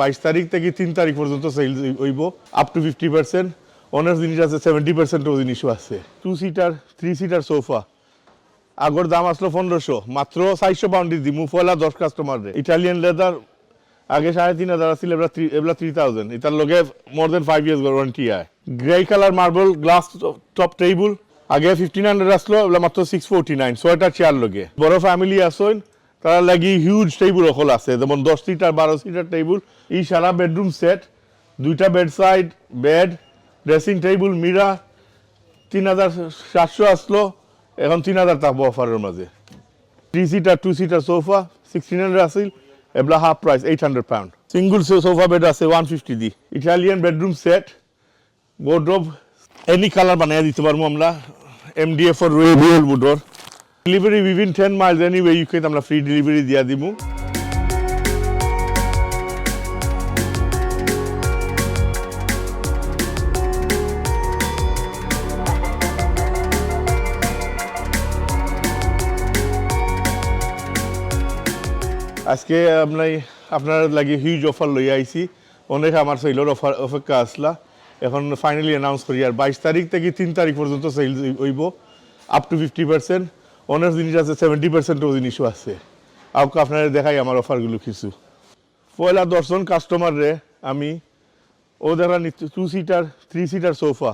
বাইশ তারিখ থেকে তিন তারিখ পর্যন্ত সেল হইব আপ টু ফিফটি পার্সেন্ট অনেক জিনিস আছে সেভেন্টি পার্সেন্টও জিনিসও আছে। Two seater three seater sofa আগর দাম আসলো পনেরোশো, মাত্র চারশো পাউন্ড দিমু পয়লা দশ কাস্টমার ইটালিয়ান লেদার আগে সাড়ে তিন হাজার আসছিল এবার থ্রি এবার থ্রি থাউজেন্ড এটার লগে more than five years warranty আয়। Grey colour marble glass top table আগে ফিফটিন হান্ড্রেড আসলো, এবার মাত্র সিক্স ফোরটি নাইন ছয়টা চেয়ার লগে। বড় ফ্যামিলি আসেন তারা লাগি হিউজ টেবিল অকল আছে, যেমন দশ সিটার, বারো সিটার টেবিল এই সারা বেডরুম সেট দুইটা bed side bed dressing table mirror তিন হাজার সাতশো আসলো, এখন তিন হাজার থাকব অফারের মাঝে। Three seater two seater sofa sixteen hundred আসিল এবলা half price eight hundred pound single sofa bed আছে ওয়ান ফিফটি দি। Italian bedroom set wardrobe any colour বানিয়ে দিতে পারব আমরা এমডিএফ এর real বুডোর delivery within ten miles anyway UK আমরা free delivery দিয়া দিব আজকে আপনার আপনার লাগে হিউজ অফার লই আইছি। অনেক আমার সেলর অফার অপেক্ষা আসলা। এখন ফাইনালি অ্যানাউন্স করি, আর বাইশ তারিখ থেকে তিন তারিখ পর্যন্ত সেল হইব। আপ টু ফিফটি পার্সেন্ট অনেক জিনিস আছে সেভেন্টি পার্সেন্টও জিনিসও আছে। আউকে আপনারা দেখাই আমার অফারগুলো কিছু। পয়লা দশজন কাস্টমার রে, আমি, ও দেখা two seater three seater sofa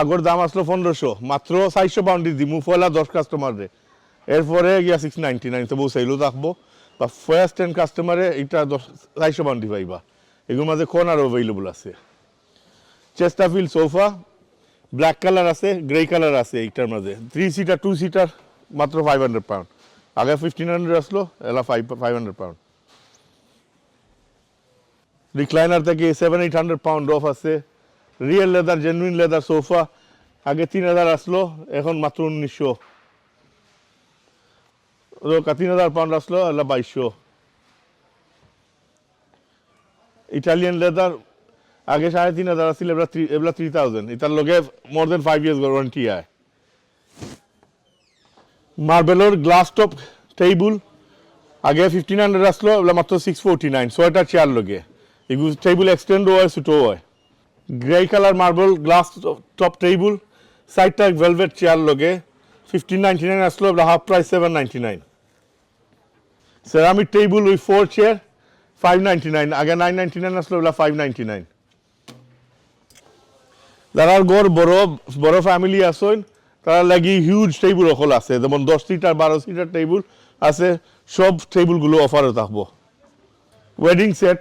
আগর দাম আসলো পনেরোশো, মাত্র চারশো পাউন্ড দিমু পয়লা দশ কাস্টমার রে। এরপরে গিয়া সিক্স নাইনটি নাইন তো বউ সেলও থাকব। বা ফার্স্ট টেন কাস্টমারে এটা দশ চারশো পাউন্ড পাইবা। এগুলোর মাঝে কোন আরও অ্যাভেলেবল আছে। চেস্টাফিল সোফা ব্ল্যাক কালার আছে, গ্রে কালার আছে এইটার মাঝে। থ্রি সিটার টু সিটার মাত্র ফাইভ হান্ড্রেড পাউন্ড আগে ফিফটিন হান্ড্রেড আসলো, এলা five five hundred pound recliner থেকে seven eight hundred pound off আছে। Real leather genuine leather sofa আগে তিন হাজার আসলো, এখন মাত্র উনিশশো। তিন হাজার পাউন্ড আসলো, এলা বাইশশো। ইটালিয়ান লেদার আগে সাড়ে তিন হাজার আসছিল এবার থ্রি এবার থ্রি থাউজেন্ড এটার লগে more than five years warranty আয়। মার্বেলোর গ্লাস টপ টেবিল আগে ফিফটিন হান্ড্রেড আসলো, এবার মাত্র সিক্স ফোরটি নাইন ছয়টা চেয়ার লগে এগুলো টেবিল এক্সটেন্ড হয় ছোটো হয়। Grey colour marble glass top table সাইডটা ভেলভেট চেয়ার লগে। ফিফটিন নাইনটি নাইন আসলো, এবার half price seven ninety nine ceramic table with four chair five ninety nine আগে নাইন নাইনটি নাইন আসলো, এবার ফাইভ নাইনটি নাইন যারা গড় বড় বড় ফ্যামিলি আছেন, তারা লাগি হিউজ টেবিল অকল আছে, যেমন দশ সিটার বারো সিটার টেবিল আছে, সব টেবিলগুলো অফারে থাকব। ওয়েডিং সেট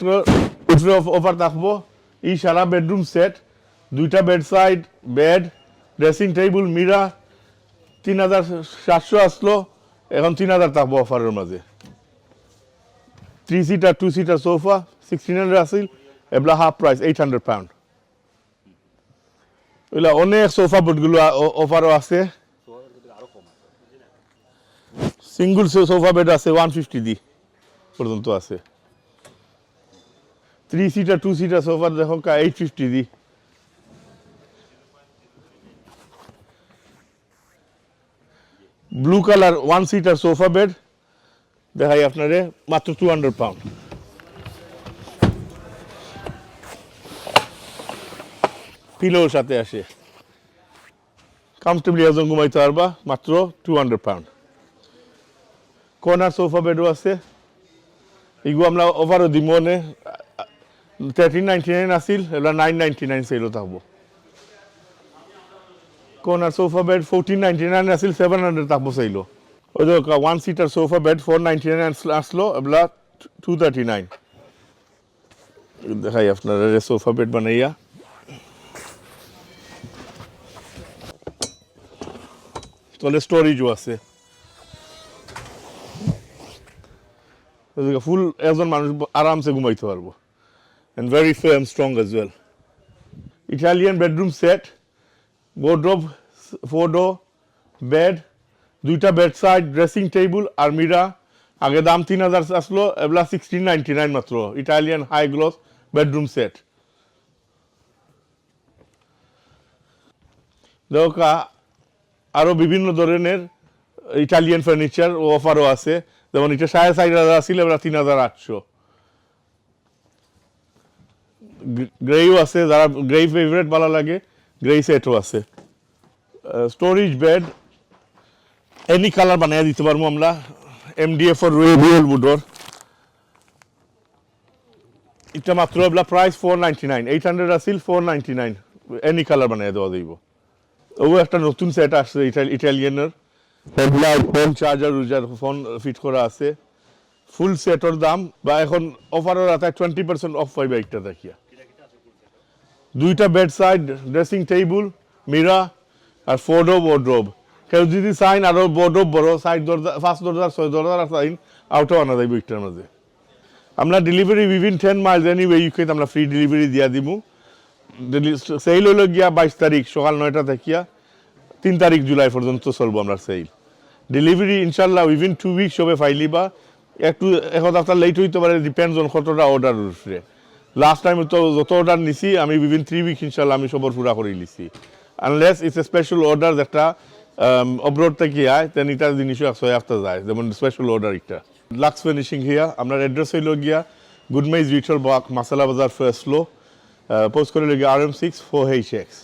অফার থাকব এই সারা বেডরুম সেট দুইটা bed side bed dressing table mirror তিন হাজার সাতশো আসলো, এখন তিন হাজার থাকব অফারের মাঝে। Three seater two seater sofa sixteen hundred আসিল এবলা half price eight hundred pound ওইলা অনেক সোফা বোর্ডগুলো অফারও আছে সিঙ্গল সোফা বেড আছে ওয়ান ফিফটি দি পর্যন্ত আছে three seater two seater sofa দেখো এইট ফিফটি দি blue colour one seater sofa bed দেখাই আপনারে মাত্র টু হান্ড্রেড পাউন্ড পিলোর সাথে আসে। কমফর্টেবলি একজন ঘুমাইতে পারবা, মাত্র two hundred pound corner sofa বেডও আছে। এগুলো আমরা ওভারও দিব মানে থার্টিন নাইনটি নাইন আসিল এবার নাইন নাইনটি নাইন সেলও থাকব। Corner sofa bed fourteen ninety nine আসিল সেভেন হান্ড্রেড থাকব সেইলো ওই যে one seater sofa bed four ninety nine আসলো এবার টু থার্টি নাইন দেখাই আপনারা সোফা বেড বানাইয়া। তাহলে স্টোরেজও আছে। ফুল একজন মানুষ আরামসে ঘুমাইতে পারব। And very firm strong as well Italian bedroom set wardrobe four door bed দুইটা বেড সাইড ড্রেসিং টেবিল আর মিরা আগে দাম তিন হাজার আসলো এবলা সিক্সটিন নাইনটি নাইন মাত্র। Italian high gloss bedroom set দেখো আরও বিভিন্ন ধরনের ইটালিয়ান ফার্নিচার ও অফারও আছে। যেমন এটা সাড়ে চার হাজার ছিল এবার তিন হাজার আটশো। গ্রেও আছে, যারা গ্রে ফেভারেট ভালো লাগে, গ্রে সেটও আছে। স্টোরেজ বেড এনি কালার বানিয়ে দিতে পারব আমরা। এমডিএফ এর রুয়েল উডর এটা মাত্র price four ninety nine eight hundred আসিল four ninety nine any colour বানিয়ে দেওয়া যাইব। ও একটা নতুন সেট আসছে ইটালিয়ানের ফোন চার্জার উজার ফোন ফিট করা আছে। ফুল সেটর দাম বা এখন অফারের আতায় টোয়েন্টি পার্সেন্ট অফ পাইবে একটা দেখিয়া। দুইটা bed side dressing table mirror আর ফোডো ওয়ার্ড্রোব কেউ যদি চাইন আরও বোর্ডও বড় সাইড দরজা ফার্স্ট দরজা ছয় দরজা চাইন আউটও আনা যাইব একটার মাঝে। আমরা delivery within ten miles anyway UK আমরা ফ্রি ডেলিভারি দিয়া দিব সেল হলো গিয়া বাইশ তারিখ, সকাল নয়টা থেকিয়া তিন তারিখ জুলাই পর্যন্ত চলবো আমরা সেল ডেলিভারি ইনশাল্লাহ উইদিন টু উইকস হবে ফাইলিবা একটু এক সপ্তাহ লেট হইতে পারে ডিপেন্ডস অন কতটা অর্ডার উপরে লাস্ট টাইম তো যত অর্ডার নিছি, আমি উইদিন থ্রি উইক ইনশাল্লাহ আমি সবর পুরা করে নিছি। Unless it's a special order যেটা অব্রোড থেকে আয় তেন এটা জিনিসও ছয় হপ্তাহ যায়, যেমন স্পেশাল অর্ডার এটা। লাক্স ফিনিশিং হিয়া আপনার অ্যাড্রেস হইল গিয়া গুড মাইজ রিচল বাক, মাসালা বাজার ফার্স্ট লো পোস্ট করে গিয়া R M six four H X